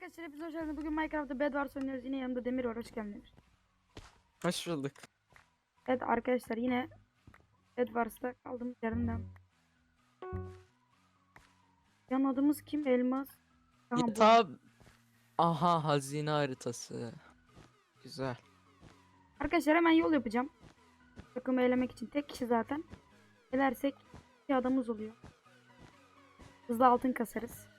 Arkadaşlar hepinize hoş geldiniz. Bugün Minecraft'ta Bedwars oynuyoruz. Yine yanımda Demir var. Hoş geldin Demir. Hoş bulduk. Evet arkadaşlar yine Bedwars'ta kaldığımız yerden. Yan adımız kim? Elmas. Aha. Tab Aha hazine haritası. Güzel. Arkadaşlar hemen yol yapacağım. Takımı elemek için. Tek kişi zaten. Elersek bir adamız oluyor. Hızlı altın kasarız.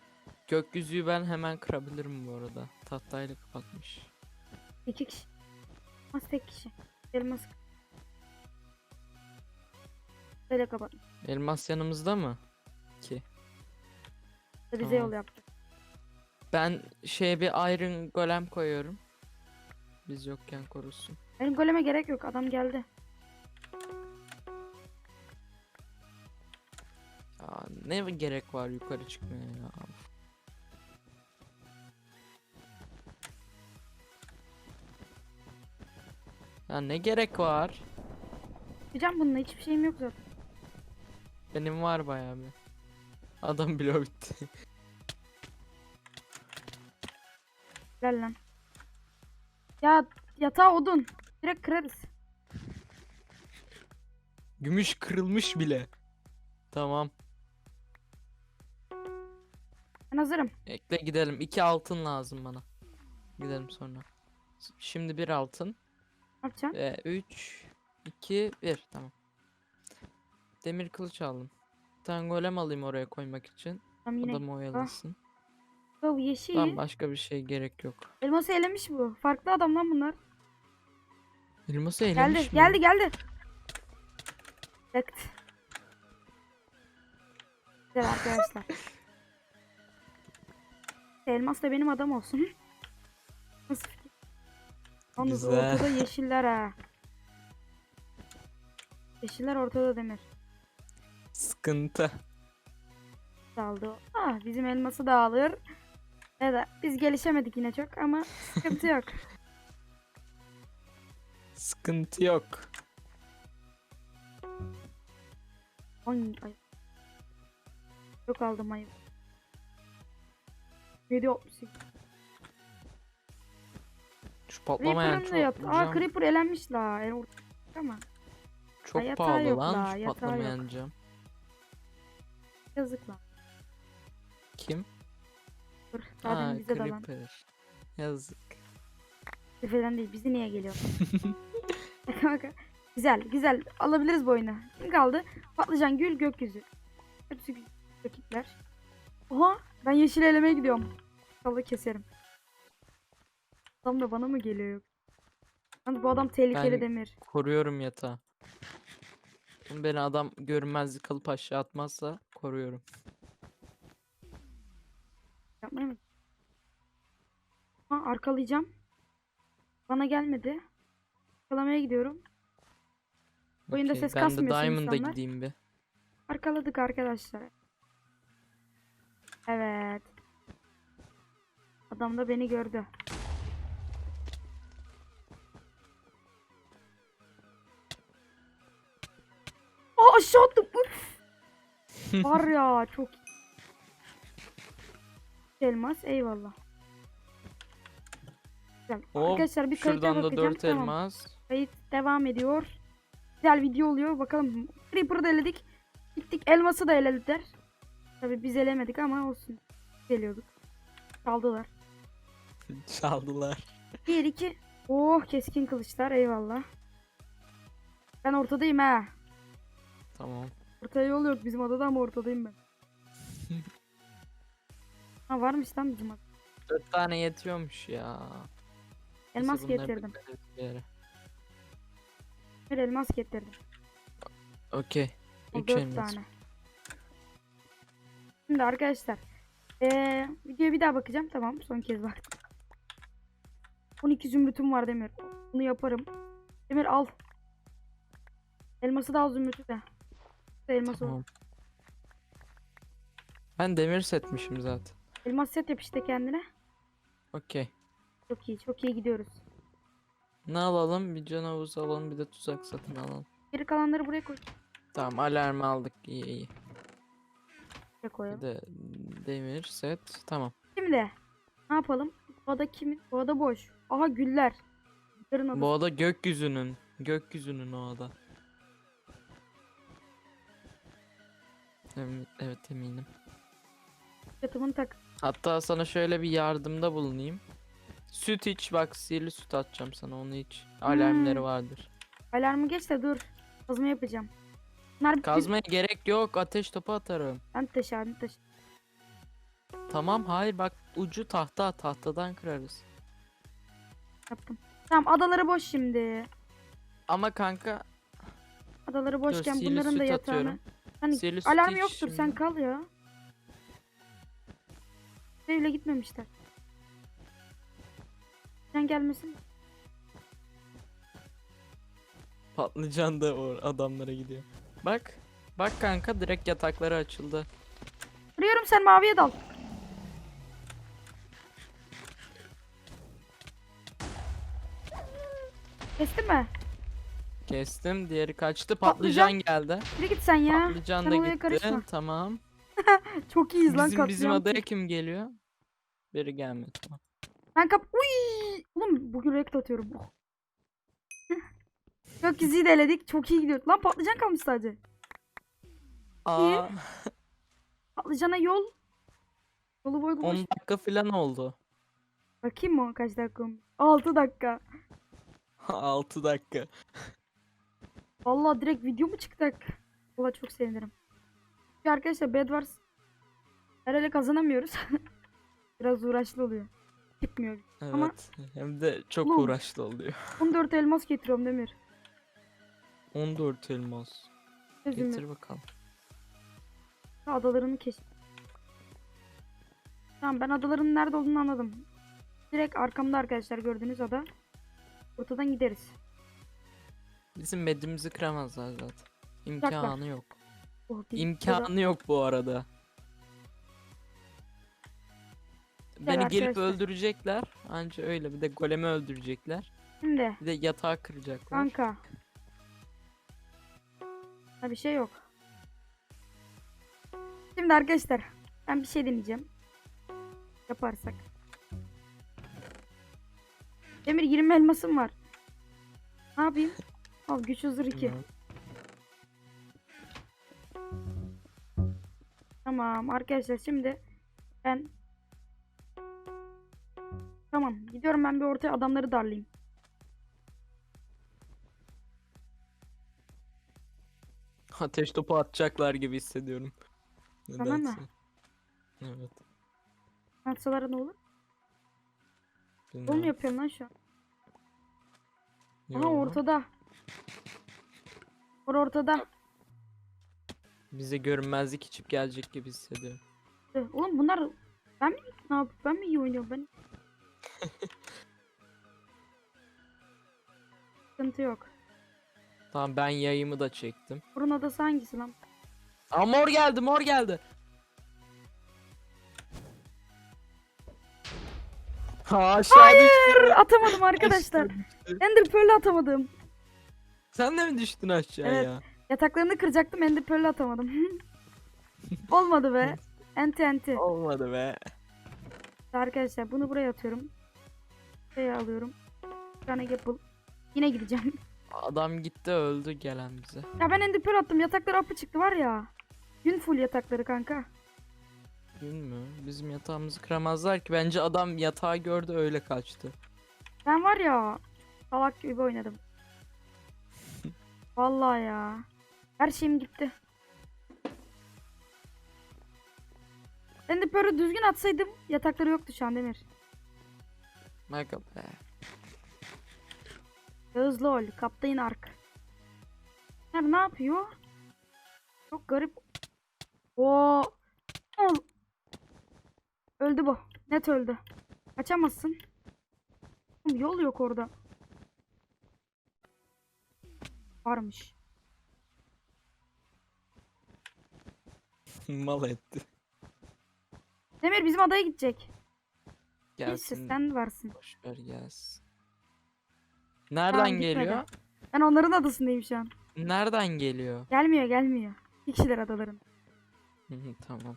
Gökyüzüyü ben hemen kırabilirim bu arada. Tahtayla kapatmış. İki kişi. Elmas tek kişi. Elmas. Böyle kapat. Elmas yanımızda mı? Ki. Bize Tamam. yol yaptı. Ben şeye bir iron golem koyuyorum. Biz yokken korusun. Benim goleme gerek yok. Adam geldi. Ya ne gerek var yukarı çıkmaya ya. Ya ne gerek var? Yapacağım bununla. Hiçbir şeyim yok zaten. Benim var bayağı bir. Adam bile bitti. Gel lan. Ya yatağı odun. Direkt kırarız. Gümüş kırılmış bile. Tamam. Ben hazırım. Ekle gidelim. İki altın lazım bana. Gidelim sonra. Şimdi bir altın. Yapacağım? Ve üç, iki, bir. Tamam. Demir kılıç aldım. Bir tane golem alayım oraya koymak için. Tamam yine. Adamı oyalasın. Bu yeşil. Tamam başka bir şey gerek yok. Elması elemiş bu. Farklı adam lan bunlar. Elması Geldi. elemiş mi? Geldi geldi. Tıkt. Güzel arkadaşlar. Elmas da benim adam olsun. Nasıl? Yalnız Güzel. ortada yeşiller ha. Yeşiller ortada demir. Sıkıntı. Daldı. Ah bizim elması da alır. Evet biz gelişemedik yine çok ama sıkıntı yok. Sıkıntı yok. Ay ay. Çok aldım ayıp. 768. Şu patlamayan Creeper'ın çok, yat. Aa Creeper elenmiş la. En orta ama çok yatağı pahalı yok lan la, şu patlamayan cam. yazık lan. Kim? Dur. Aa bize dalan. Creeper. Yazık. Falan değil. Bizi niye geliyor? Güzel güzel. Alabiliriz bu oyunu. Kim kaldı? Patlıcan, gül, gökyüzü. Hepsi rakipler. Oha. Ben yeşil elemeye gidiyorum. Salı keserim. Adam da bana mı geliyor? Yalnız bu adam tehlikeli Ben- demir. Koruyorum yatağı. Beni adam görünmezlik alıp aşağı atmazsa koruyorum. Yapmayı mı? Ha arkalayacağım. Bana gelmedi. Arkalamaya gidiyorum. Oyunda Okey, ses ben de kasmıyorsa Diamond'a insanlar. gideyim bir. Arkaladık arkadaşlar. Evet. Adam da beni gördü. Aa aşağı attım. Uf. Var ya çok elmas eyvallah. Güzel. Hop, Arkadaşlar bir kayıta Şuradan da bakacağım. 4 Tamam. elmas. Kayıt devam ediyor. Güzel video oluyor. Bakalım. Creeper'ı da eledik. Gittik elması da elediler. Tabi biz elemedik ama olsun. Geliyorduk. Çaldılar. Çaldılar. 1 2. Oh keskin kılıçlar eyvallah. Ben ortadayım ha. Tamam. Ortaya yol yok bizim adada ama ortadayım ben. ha varmış lan bizim adada. 4 tane yetiyormuş ya. Neyse, Elmas bunları getirdim. bekleriz bir yere. Bir elmas getirdim. Okey. O 3 dört elmas. tane. Şimdi arkadaşlar. Eee videoya bir daha bakacağım. Tamam son kez bak. 12 zümrütüm var Demir. Bunu yaparım. Demir al. Elması da al zümrütü de. Elması Tamam. Ben demir setmişim zaten. Elmas set yap işte kendine. Okey. Çok iyi çok iyi gidiyoruz. Ne alalım? Bir canavar alalım bir de tuzak satın alalım. Geri kalanları buraya koy. Tamam alarmı aldık. İyi iyi. Buraya koyalım. Bir de demir set. Tamam. Şimdi Ne yapalım? Bu ada kimin? Bu ada boş. Aha güller. Güllerin adası. Bu ada gökyüzünün. Gökyüzünün o ada. Evet, evet eminim. Yatımını tak. Hatta sana şöyle bir yardımda bulunayım. Süt iç bak sihirli süt atacağım sana onu iç. Alarmları Hmm. vardır. Alarmı geç de dur. Kazma yapacağım. Bunlar bir Kazmaya gerek yok ateş topu atarım. Ben taşı abi taşı. Tamam hayır bak ucu tahta tahtadan kırarız. Yaptım. Tamam adaları boş şimdi. Ama kanka Adaları boşken sihirli bunların da süt yatağını. atıyorum. Hani Sihirli sütü alarm yoktur sen şimdi. kal ya. Evle gitmemişler. Sen gelmesin. patlıcan da o adamlara gidiyor. Bak bak kanka direkt yatakları açıldı. Arıyorum sen maviye dal. Kestin mi? Kestim diğeri kaçtı Patlıcan. geldi. Yürü git sen ya. Patlıcan sen da olaya gitti. karışma. Tamam. Çok iyiyiz lan Bizim, bizim adaya kim geliyor? Biri gelmedi. Tamam. Ben kap... Uy! Oğlum bugün rekt atıyorum. Oh. Gökyüzüyü de eledik. Çok iyi gidiyor. Lan patlıcan kalmış sadece. Aa, Patlıcana yol. Yolu boy 10 boş. dakika falan oldu. Bakayım mı kaç dakika olmuş? 6 dakika. 6 dakika. Vallahi direkt video mu çıktık? Valla çok sevinirim. Çünkü arkadaşlar Bed Wars her ele kazanamıyoruz. Biraz uğraşlı oluyor. Çıkmıyor. Evet. Ama- Hem de çok Oğlum. uğraşlı oluyor. 14 elmas getiriyorum Demir. 14 elmas. Sözümü. Getir bakalım. Adalarını keş. Tamam ben adaların nerede olduğunu anladım. Direkt arkamda arkadaşlar gördüğünüz ada. Ortadan gideriz. Bizim medimizi kıramazlar zaten. İmkanı yok. Oh, bir- İmkanı yok bu arada. Beni gelip arkadaşlar. öldürecekler. Anca öyle. Bir de golemi öldürecekler. Şimdi Bir de yatağı kıracaklar. kanka. Ha bir şey yok. Şimdi arkadaşlar ben bir şey deneyeceğim. Yaparsak. Demir 20 elmasım var. Ne yapayım? Al güç huzur 2. Bilmiyorum. Tamam arkadaşlar şimdi ben Tamam gidiyorum ben bir ortaya adamları darlayayım. Ateş topu atacaklar gibi hissediyorum. Sana mı? Evet. Atsalara ne olur? Onu bilmiyorum. yapıyorum lan şu an? Aha ortada. Or ortada. Bize görünmezlik içip gelecek gibi hissediyorum. Oğlum bunlar ben mi ne yap ben mi iyi oynuyorum ben? Sıkıntı yok. Tamam ben yayımı da çektim. Burun adası hangisi lan? Aa mor geldi mor geldi. Ha aşağı düştü. Atamadım arkadaşlar. Ender Pearl'ü atamadım. Sen de mi düştün aşağıya? Evet. Yataklarını kıracaktım Ender Pearl'ü atamadım. Olmadı be. Enti enti. Olmadı be. Arkadaşlar bunu buraya atıyorum. Şey alıyorum. Bir tane apple. Yine gideceğim. Adam gitti öldü gelen bize. ya ben Ender Pearl attım. Yatakları apı çıktı var ya. Gün full yatakları kanka. Gün mü? Bizim yatağımızı kıramazlar ki. Bence adam yatağı gördü öyle kaçtı. Ben var ya salak gibi oynadım. Vallahi ya. Her şeyim gitti. Ben de böyle düzgün atsaydım yatakları yoktu şu an Demir. Mega be. Yağız lol. Kaptayın ark. Ne yapıyor? Çok garip. Oo. Ol. Öldü bu. Net öldü. Kaçamazsın. Yol yok orada. Varmış. Mal etti. Demir bizim adaya gidecek. Gelsin. sen varsın. Boşver gelsin. Nereden Tamam, gitmedi. geliyor? Ben onların adasındayım şu an. Nereden geliyor? Gelmiyor gelmiyor. İki kişiler adaların. Hı hı, tamam.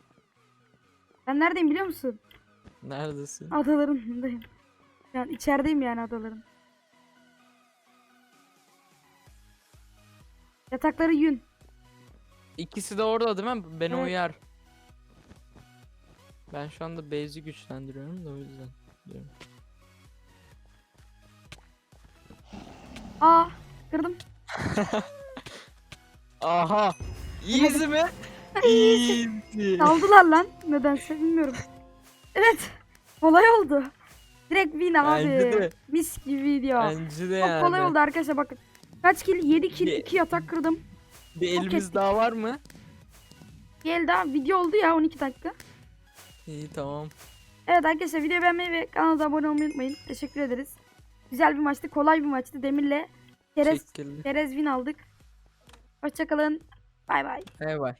Ben neredeyim biliyor musun? Neredesin? Adalarındayım. Yani içerideyim yani adaların. Yatakları yün. İkisi de orada değil mi? Beni Evet. uyar. Ben şu anda base'i güçlendiriyorum da o yüzden. diyorum. Aa kırdım. Aha! Easy mi? Easy. Daldılar lan. Nedense bilmiyorum. Evet. Kolay oldu. Direkt win abi. Bence de. Mis gibi video. Bence de Çok yani. kolay oldu arkadaşlar bakın. Kaç kill? 7 kill, Bir- 2 yatak kırdım. Bir elimiz ettik. daha var mı? Gel daha video oldu ya 12 dakika. İyi tamam. Evet arkadaşlar videoyu beğenmeyi ve kanala abone olmayı unutmayın. Teşekkür ederiz. Güzel bir maçtı. Kolay bir maçtı. Demir'le Kerez. Kerez win aldık. Hoşçakalın. Bay bay. Bay bay.